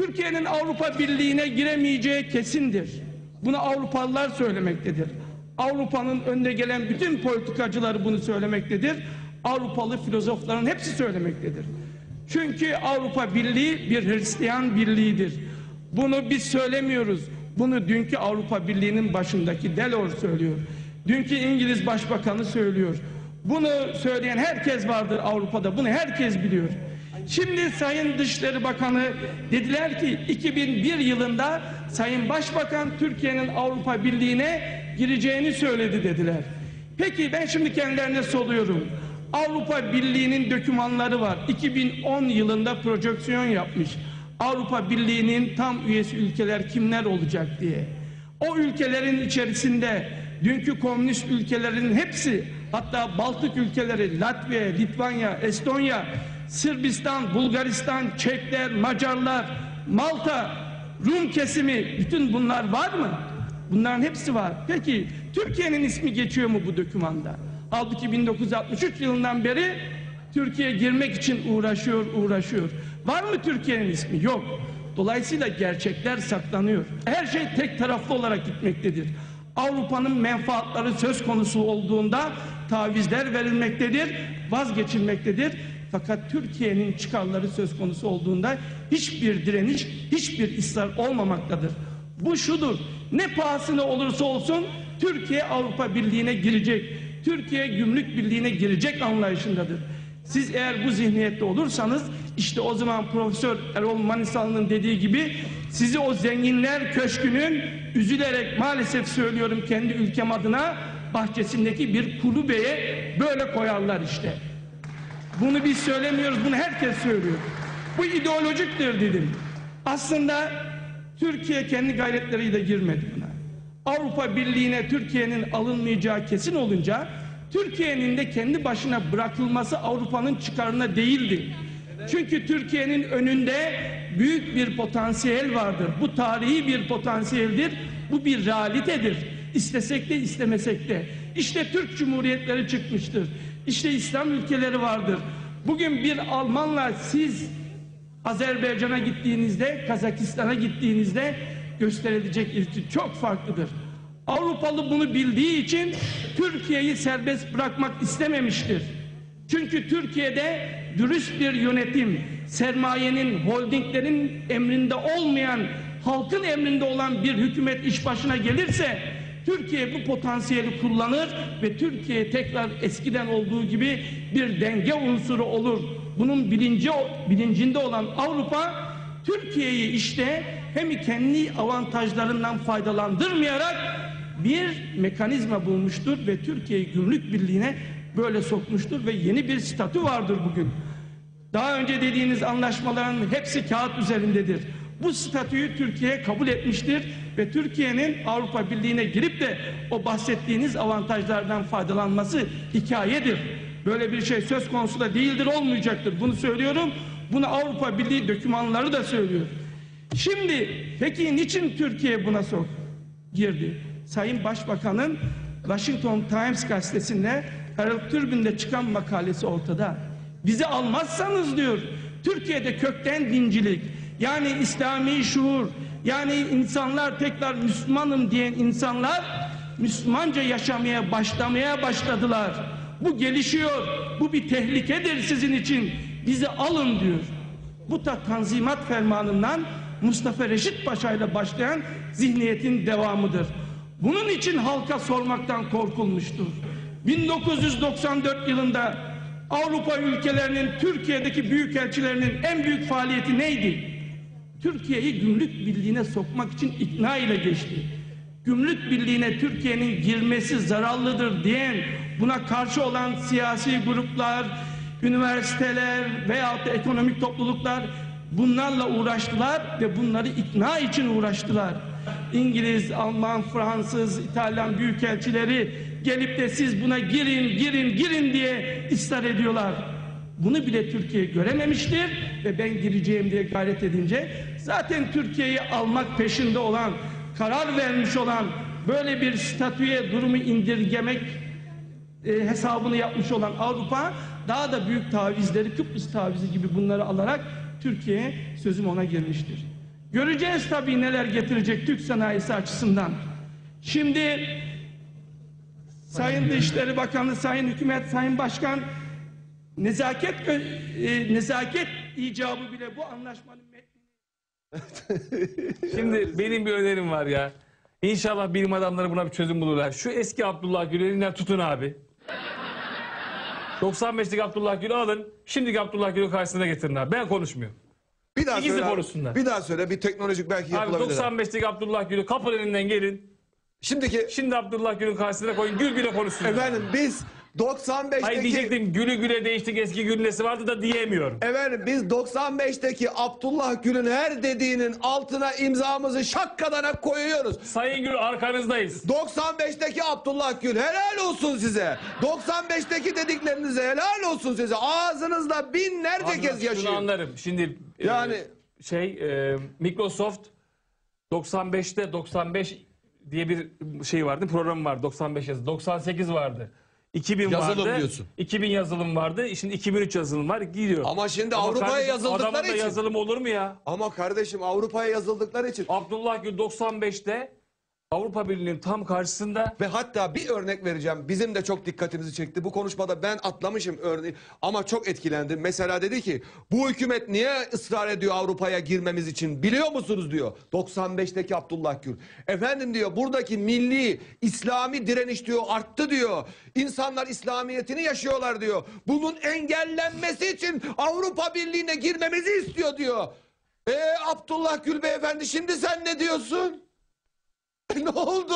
Türkiye'nin Avrupa Birliği'ne giremeyeceği kesindir. Bunu Avrupalılar söylemektedir. Avrupa'nın önde gelen bütün politikacıları bunu söylemektedir. Avrupalı filozofların hepsi söylemektedir. Çünkü Avrupa Birliği bir Hristiyan birliğidir. Bunu biz söylemiyoruz. Bunu dünkü Avrupa Birliği'nin başındaki Delors söylüyor. Dünkü İngiliz Başbakanı söylüyor. Bunu söyleyen herkes vardır Avrupa'da. Bunu herkes biliyor. Şimdi Sayın Dışişleri Bakanı dediler ki 2001 yılında Sayın Başbakan Türkiye'nin Avrupa Birliği'ne gireceğini söyledi dediler. Peki ben şimdi kendilerine soruyorum. Avrupa Birliği'nin dokümanları var. 2010 yılında projeksiyon yapmış. Avrupa Birliği'nin tam üyesi ülkeler kimler olacak diye. O ülkelerin içerisinde dünkü komünist ülkelerin hepsi hatta Baltık ülkeleri Latvia, Litvanya, Estonya, Sırbistan, Bulgaristan, Çekler, Macarlar, Malta, Rum kesimi bütün bunlar var mı? Bunların hepsi var. Peki Türkiye'nin ismi geçiyor mu bu dokümanda? Halbuki 1963 yılından beri Türkiye girmek için uğraşıyor, uğraşıyor. Var mı Türkiye'nin ismi? Yok. Dolayısıyla gerçekler saklanıyor. Her şey tek taraflı olarak gitmektedir. Avrupa'nın menfaatları söz konusu olduğunda tavizler verilmektedir, vazgeçilmektedir. Fakat Türkiye'nin çıkarları söz konusu olduğunda hiçbir direniş, hiçbir ısrar olmamaktadır. Bu şudur, ne pahasına olursa olsun Türkiye Avrupa Birliği'ne girecek, Türkiye Gümrük Birliği'ne girecek anlayışındadır. Siz eğer bu zihniyette olursanız işte o zaman Profesör Erol Manisalı'nın dediği gibi sizi o zenginler köşkünün üzülerek maalesef söylüyorum kendi ülkem adına bahçesindeki bir kulübeye böyle koyarlar işte. Bunu biz söylemiyoruz, bunu herkes söylüyor. Bu ideolojiktir dedim. Aslında Türkiye kendi gayretleriyle girmedi buna. Avrupa Birliği'ne Türkiye'nin alınmayacağı kesin olunca Türkiye'nin de kendi başına bırakılması Avrupa'nın çıkarına değildi. Çünkü Türkiye'nin önünde büyük bir potansiyel vardır. Bu tarihi bir potansiyeldir. Bu bir realitedir. İstesek de istemesek de. İşte Türk Cumhuriyetleri çıkmıştır. İşte İslam ülkeleri vardır. Bugün bir Almanla siz Azerbaycan'a gittiğinizde, Kazakistan'a gittiğinizde gösterilecek ilki çok farklıdır. Avrupalı bunu bildiği için Türkiye'yi serbest bırakmak istememiştir. Çünkü Türkiye'de dürüst bir yönetim, sermayenin, holdinglerin emrinde olmayan, halkın emrinde olan bir hükümet iş başına gelirse Türkiye bu potansiyeli kullanır ve Türkiye tekrar eskiden olduğu gibi bir denge unsuru olur. Bunun bilinci, bilincinde olan Avrupa Türkiye'yi işte hem kendi avantajlarından faydalandırmayarak bir mekanizma bulmuştur ve Türkiye'yi gümrük birliğine böyle sokmuştur ve yeni bir statü vardır bugün. Daha önce dediğiniz anlaşmaların hepsi kağıt üzerindedir. Bu statüyü Türkiye kabul etmiştir ve Türkiye'nin Avrupa Birliği'ne girip de o bahsettiğiniz avantajlardan faydalanması hikayedir. Böyle bir şey söz konusu da değildir, olmayacaktır. Bunu söylüyorum. Bunu Avrupa Birliği dokümanları da söylüyor. Şimdi peki niçin Türkiye buna sok girdi? Sayın Başbakan'ın Washington Times gazetesinde Harold Türbin'de çıkan makalesi ortada. Bizi almazsanız diyor Türkiye'de kökten dincilik yani İslami şuur yani insanlar tekrar Müslümanım diyen insanlar Müslümanca yaşamaya başlamaya başladılar. Bu gelişiyor. Bu bir tehlikedir sizin için. Bizi alın diyor. Bu da Tanzimat Fermanı'ndan Mustafa Reşit Paşa ile başlayan zihniyetin devamıdır. Bunun için halka sormaktan korkulmuştur. 1994 yılında Avrupa ülkelerinin Türkiye'deki büyükelçilerinin en büyük faaliyeti neydi? Türkiye'yi gümrük birliğine sokmak için ikna ile geçti. Gümrük birliğine Türkiye'nin girmesi zararlıdır diyen buna karşı olan siyasi gruplar, üniversiteler veyahut da ekonomik topluluklar bunlarla uğraştılar ve bunları ikna için uğraştılar. İngiliz, Alman, Fransız, İtalyan büyükelçileri gelip de siz buna girin, girin, girin diye ısrar ediyorlar. Bunu bile Türkiye görememiştir ve ben gireceğim diye gayret edince zaten Türkiye'yi almak peşinde olan, karar vermiş olan böyle bir statüye durumu indirgemek e, hesabını yapmış olan Avrupa daha da büyük tavizleri Kıbrıs tavizi gibi bunları alarak Türkiye'ye sözüm ona girmiştir. Göreceğiz tabii neler getirecek Türk sanayisi açısından. Şimdi Sayın Dışişleri Bakanı, Sayın Hükümet, Sayın Başkan nezaket e, nezaket icabı bile bu anlaşmanın metnini Şimdi benim bir önerim var ya. İnşallah bilim adamları buna bir çözüm bulurlar. Şu eski Abdullah Gül'ü elinden tutun abi. 95'lik Abdullah Gül'ü alın. Şimdiki Abdullah Gül'ü karşısına getirin abi. Ben konuşmuyorum. Bir daha İkisi söyle. abi. konuşsunlar. Bir daha söyle. Bir teknolojik belki Abi yapılabilir. 95'lik Abdullah Gül'ü kapın elinden gelin. Şimdiki Şimdi Abdullah Gül'ün karşısına koyun. Gül güle konuşsun. efendim biz 95'teki Hayır diyecektim gülü güle değiştik eski Gül nesi vardı da diyemiyorum. Efendim biz 95'teki Abdullah Gül'ün her dediğinin altına imzamızı şakkadana koyuyoruz. Sayın Gül arkanızdayız. 95'teki Abdullah Gül helal olsun size. 95'teki dediklerinize helal olsun size. Ağzınızda binlerce kez Şunu yaşayın. anlarım. Şimdi e, Yani- şey e, Microsoft 95'te 95 diye bir şey vardı. Program vardı 95 yazı. 98 vardı. 2000 Yazılım vardı. diyorsun. 2000 yazılım vardı. Şimdi 2003 yazılım var. Gidiyor. Ama şimdi Avrupa'ya yazıldıkları için. yazılım olur mu ya? Ama kardeşim Avrupa'ya yazıldıkları için Abdullah Gül 95'te Avrupa Birliği'nin tam karşısında Ve hatta bir örnek vereceğim. Bizim de çok dikkatimizi çekti. Bu konuşmada ben atlamışım örneği ama çok etkilendim. Mesela dedi ki bu hükümet niye ısrar ediyor Avrupa'ya girmemiz için biliyor musunuz diyor. 95'teki Abdullah Gül. Efendim diyor buradaki milli İslami direniş diyor arttı diyor. İnsanlar İslamiyetini yaşıyorlar diyor. Bunun engellenmesi için Avrupa Birliği'ne girmemizi istiyor diyor. E Abdullah Gül beyefendi şimdi sen ne diyorsun? ne oldu?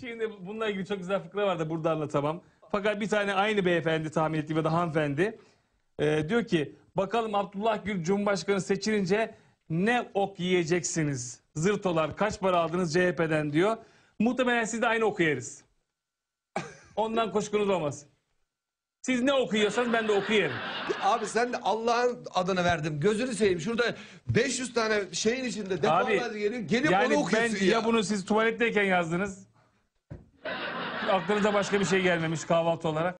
Şimdi bununla ilgili çok güzel fıkra vardı burada anlatamam. Fakat bir tane aynı beyefendi tahmin ettiğim ya da hanımefendi e, diyor ki bakalım Abdullah Gül Cumhurbaşkanı seçilince ne ok yiyeceksiniz? Zırtolar kaç para aldınız CHP'den diyor. Muhtemelen siz de aynı oku yeriz. Ondan kuşkunuz olmasın. Siz ne okuyorsanız ben de oku yerim. Abi sen de Allah'ın adını verdim. Gözünü seveyim. Şurada 500 tane şeyin içinde defalarca geliyor. Gelip yani onu okuyorsun ben ya. ya bunu siz tuvaletteyken yazdınız. Aklınıza başka bir şey gelmemiş kahvaltı olarak.